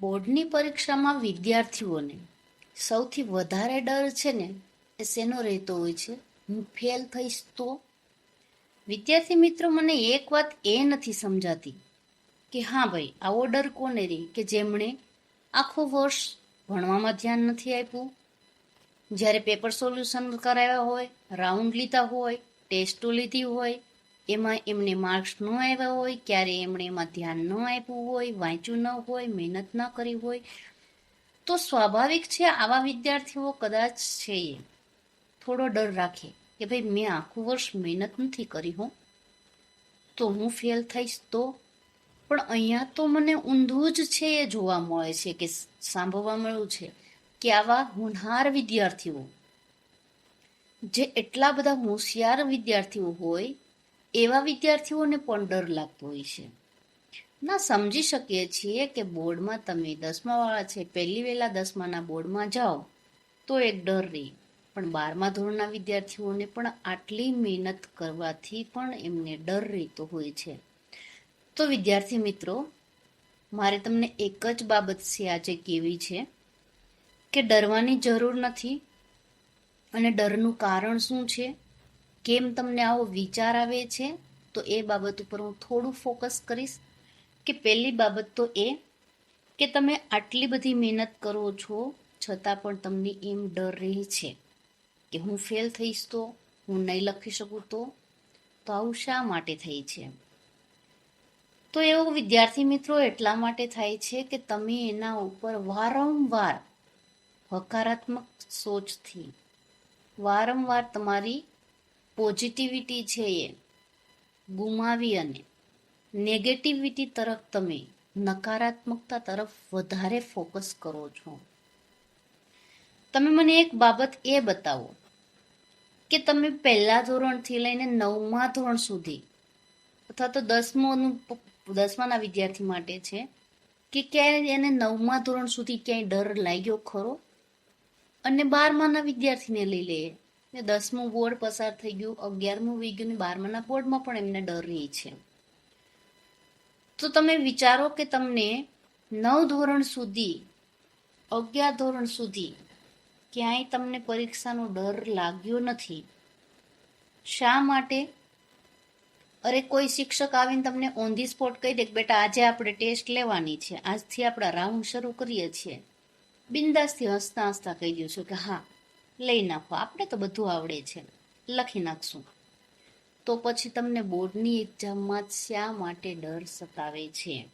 બોર્ડની પરીક્ષામાં વિદ્યાર્થીઓને સૌથી વધારે ડર છે ને એ શેનો રહેતો હોય છે? હું ફેલ થઈશ તો? વિદ્યાર્થી મિત્રો, મને એક વાત એ નથી સમજાતી કે હા ભાઈ, આવો ડર કોને રે કે જેમણે આખો વર્ષ ભણવામાં ધ્યાન નથી આપ્યું? જ્યારે પેપર સોલ્યુશન કરાવ્યા હોય, રાઉન્ડ લીધા હોય, ટેસ્ટો લીધી હોય એમાં એમને માર્ક્સ ન આવ્યા હોય, ક્યારે એમણે એમાં ધ્યાન ન આપ્યું હોય, વાંચ્યું ન હોય, મહેનત ન કરી હોય, તો સ્વાભાવિક છે આવા વિદ્યાર્થીઓ કદાચ છે એ. થોડો ડર રાખે કે ભાઈ મેં આખું વર્ષ મહેનત નથી કરી હું. તો હું ફેલ થઈશ તો? પણ અહીંયા તો મને ઊંધું જ છે એ જોવા મળે છે કે સાંભળવા મળ્યું છે કે આવા હોનહાર વિદ્યાર્થીઓ, જે એટલા બધા હોશિયાર વિદ્યાર્થીઓ હોય એવા વિદ્યાર્થીઓને પણ ડર લાગતો હોય છે. ના, સમજી શકીએ છીએ કે બોર્ડમાં તમે દસમાવાળા છે, પહેલી વહેલા દસમાના બોર્ડમાં જાઓ તો એક ડર રહે. પણ બારમા ધોરણના વિદ્યાર્થીઓને પણ આટલી મહેનત કરવાથી પણ એમને ડર રહેતો હોય છે. તો વિદ્યાર્થી મિત્રો, મારે તમને એક જ બાબત છે આજે કેવી છે કે ડરવાની જરૂર નથી. અને ડરનું કારણ શું છે? કેમ તમને આવો વિચાર આવે છે? તો એ બાબત ઉપર હું થોડું ફોકસ કરીશ. કે પહેલી બાબત તો એ કે તમે આટલી બધી મહેનત કરો છો, છતાં પણ તમને એમ ડર રહે છે કે હું ફેલ થઈશ તો, હું નહીં લખી શકું તો? તો આવું શા માટે થઈ છે? તો એવો વિદ્યાર્થી મિત્રો એટલા માટે થાય છે કે તમે એના ઉપર વારંવાર હકારાત્મક સોચથી, વારંવાર તમારી પોઝિટિવિટી છે એ ગુમાવી અને નેગેટિવિટી તરફ તમે નકારાત્મકતા તરફ વધારે ફોકસ કરો છો. તમે મને એક બાબત એ બતાવો કે તમે પહેલા ધોરણથી લઈને નવમા ધોરણ સુધી અથવા તો દસમોનું દસમાના વિદ્યાર્થી માટે છે કે ક્યાંય એને નવમા ધોરણ સુધી ક્યાંય ડર લાગ્યો ખરો? અને બારમાના વિદ્યાર્થીને લઈ લઈએ ને દસમું બોર્ડ પસાર થઈ ગયું. અગિયારમું વી ગયું ને બારમાના બોર્ડમાં પણ એમને ડર રહી છે. તો તમે વિચારો કે તમને નવ ધોરણ સુધી, અગિયાર ધોરણ સુધી ક્યાંય તમને પરીક્ષાનો ડર લાગ્યો નથી. શા માટે? અરે કોઈ શિક્ષક આવીને તમને ઓન ધી સ્પોટ કહી દે કે બેટા આજે આપણે ટેસ્ટ લેવાની છે. આજથી આપણા રાઉન્ડ શરૂ કરીએ છીએ. બિંદાસથી હસતા હસતા કહી દઉં છું કે હા લઈ નાખો. આપણે તો બધું આવડે છે. લખી નાખશું. તો પછી તમને બોર્ડની એક્ઝામમાં શા માટે ડર સતાવે છે?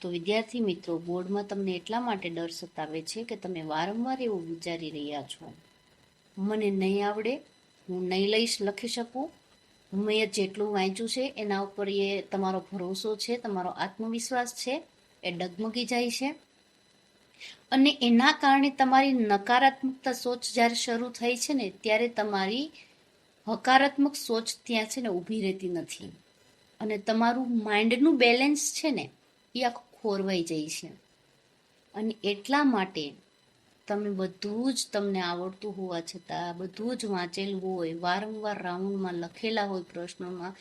તો વિદ્યાર્થી મિત્રો, બોર્ડમાં તમને એટલા માટે ડર સતાવે છે કે તમે વારંવાર એવું વિચારી રહ્યા છો. મને નહીં આવડે, હું નહીં લઈશ, લખી શકું. મેં જેટલું વાંચ્યું છે, એના ઉપર એ તમારો ભરોસો છે, તમારો આત્મવિશ્વાસ છે, એ ડગમગી જાય છે. અને એના કારણે તમારી નકારાત્મકતા સોચ જ્યારે શરૂ થઈ છે ને, ત્યારે તમારી હકારાત્મક સોચ ત્યાં છે ને ઊભી રહેતી નથી. અને તમારું માઇન્ડનું બેલેન્સ છે ને, એ આખું ખોરવાઈ જાય છે. અને એટલા માટે તમે બધું જ તમને આવડતું હોવા છતાં, બધું જ વાંચેલું હોય, વારંવાર રાઉન્ડમાં લખેલા હોય પ્રશ્નોમાં,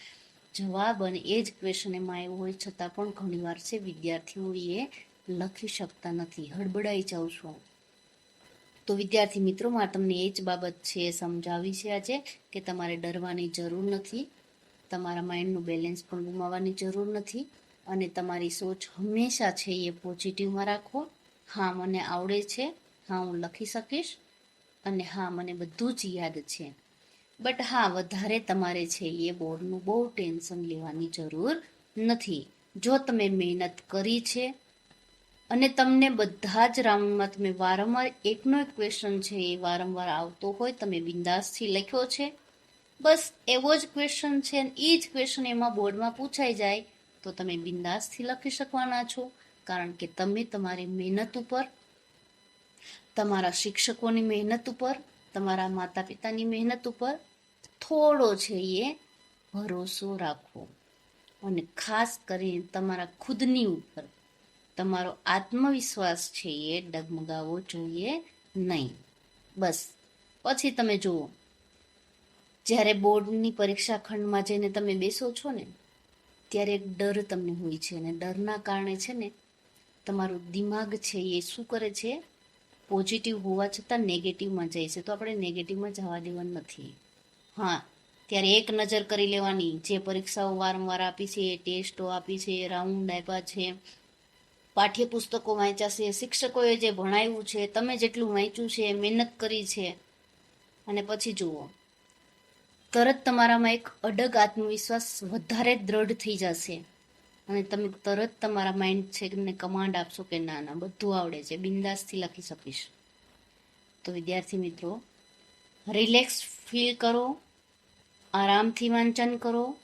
જવાબ અને એ જ ક્વેશ્ચન એમાં આવ્યો હોય છતાં પણ ઘણીવાર છે વિદ્યાર્થીઓ એ લખી શકતા નથી. હડબડાઈ જાઉં છું. તો વિદ્યાર્થી મિત્રો મારે તમને એ જ બાબત છે સમજાવી છે આજે કે તમારે ડરવાની જરૂર નથી. તમારા માઇન્ડનું બેલેન્સ પણ ગુમાવવાની જરૂર નથી અને તમારી સોચ હંમેશા છે એ પોઝિટિવમાં રાખો. હા, મને આવડે છે. હા, હું લખી શકીશ. અને હા, મને બધું જ યાદ છે. બટ હા, વધારે તમારે છે એ બોર્ડનું બહુ ટેન્શન લેવાની જરૂર નથી. જો તમે મહેનત કરી છે અને તમને બધા જ રાઉન્ડમાં તમે વારંવાર એકનો એક ક્વેશ્ચન છે એ વારંવાર આવતો હોય, તમે બિંદાસથી લખ્યો છે. બસ એવો જ ક્વેશ્ચન છે એ જ ક્વેશ્ચન એમાં બોર્ડમાં પૂછાઈ જાય તો તમે બિંદાસથી લખી શકવાના છો, કારણ કે તમે તમારી મહેનત ઉપર, તમારા શિક્ષકોની મહેનત ઉપર, તમારા માતા પિતાની મહેનત ઉપર થોડો છે એ ભરોસો રાખવો. અને ખાસ કરીને તમારા ખુદની ઉપર. તમારો આત્મવિશ્વાસ છે એ ડગમગાવવો જોઈએ નહીં. બસ. પછી તમે જુઓ. જ્યારે બોર્ડની પરીક્ષા ખંડમાં જઈને તમે બેસો છો ને, ત્યારે એક ડર તમને હોય છે અને ડરના કારણે છે ને, તમારું દિમાગ છે એ શું કરે છે? પોઝિટિવ હોવા છતાં નેગેટિવમાં જાય છે. તો આપણે નેગેટિવમાં જવા દેવાનું નથી. હા, ત્યારે એક નજર કરી લેવાની. જે પરીક્ષાઓ વારંવાર આપી છે, ટેસ્ટો આપી છે રાઉન્ડ આપ્યા છે પાઠ્યપુસ્તકો વાંચ્યા છે, શિક્ષકોએ જે ભણાવ્યું છે, તમે જેટલું વાંચ્યું છે મહેનત કરી છે. અને પછી જુઓ. તરત તમારામાં એક અડગ આત્મવિશ્વાસ વધારે દ્રઢ થઈ જશે. અને તમે તરત તમારા માઇન્ડ છે એમને કમાન્ડ આપશો કે ના ના, બધું આવડે છે. બિંદાસથી લખી શકીશ. તો વિદ્યાર્થી મિત્રો રિલેક્સ ફીલ કરો. આરામથી વાંચન કરો.